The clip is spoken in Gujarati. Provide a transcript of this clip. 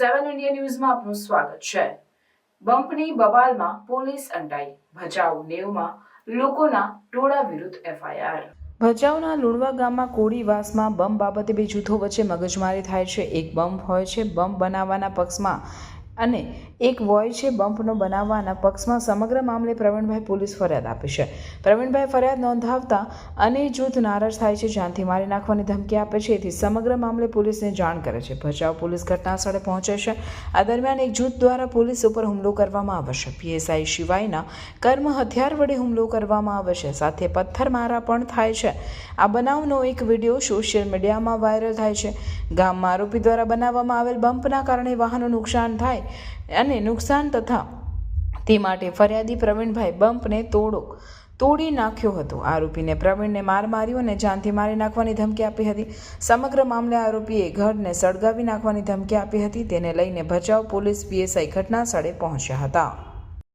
ન્યૂઝમાં આપનું સ્વાગત છે. બંપની બબાલમાં પોલીસ અંટાઈ ભચાઉ નેવમાં લોકોના ટોળા વિરુદ્ધ એફઆઈઆર. ભચાઉના લુણવા ગામમાં કોળીવાસમાં બમ બાબતે બે જૂથો વચ્ચે મગજમારી થાય છે. એક બમ હોય છે. બમ બનાવવાના પક્ષમાં અને એક વોય છે બમ્પનો બનાવવાના પક્ષમાં સમગ્ર મામલે પ્રવીણભાઈ પોલીસ ફરિયાદ આપી છે. પ્રવીણભાઈ ફરિયાદ નોંધાવતા અને જૂથ નારાજ થાય છે, જાનથી મારી નાખવાની ધમકી આપે છે, એથી સમગ્ર મામલે પોલીસને જાણ કરે છે. ભચાઉ પોલીસ ઘટના સ્થળે પહોંચે છે. આ દરમિયાન એક જૂથ દ્વારા પોલીસ ઉપર હુમલો કરવામાં આવે છે. પીએસઆઈ સિવાયના કર્મ હથિયાર વડે હુમલો કરવામાં આવે છે. સાથે પથ્થરમારા પણ થાય છે. આ બનાવનો એક વીડિયો સોશિયલ મીડિયામાં વાયરલ થાય છે. ગામમાં આરોપી દ્વારા બનાવવામાં આવેલ બમ્પના કારણે વાહનો નુકસાન થાય અને નુકસાન તથા તે માટે ફરિયાદી પ્રવીણભાઈ બમ્પને તોડો, તોડી નાખ્યો હતો. આરોપીને પ્રવીણને માર માર્યો અને જાનથી મારી નાખવાની ધમકી આપી હતી. સમગ્ર મામલે આરોપીએ ઘરને સળગાવી નાખવાની ધમકી આપી હતી. તેને લઈને ભચાઉ પોલીસ પીએસઆઈ ઘટના સ્થળે પહોંચ્યા હતા.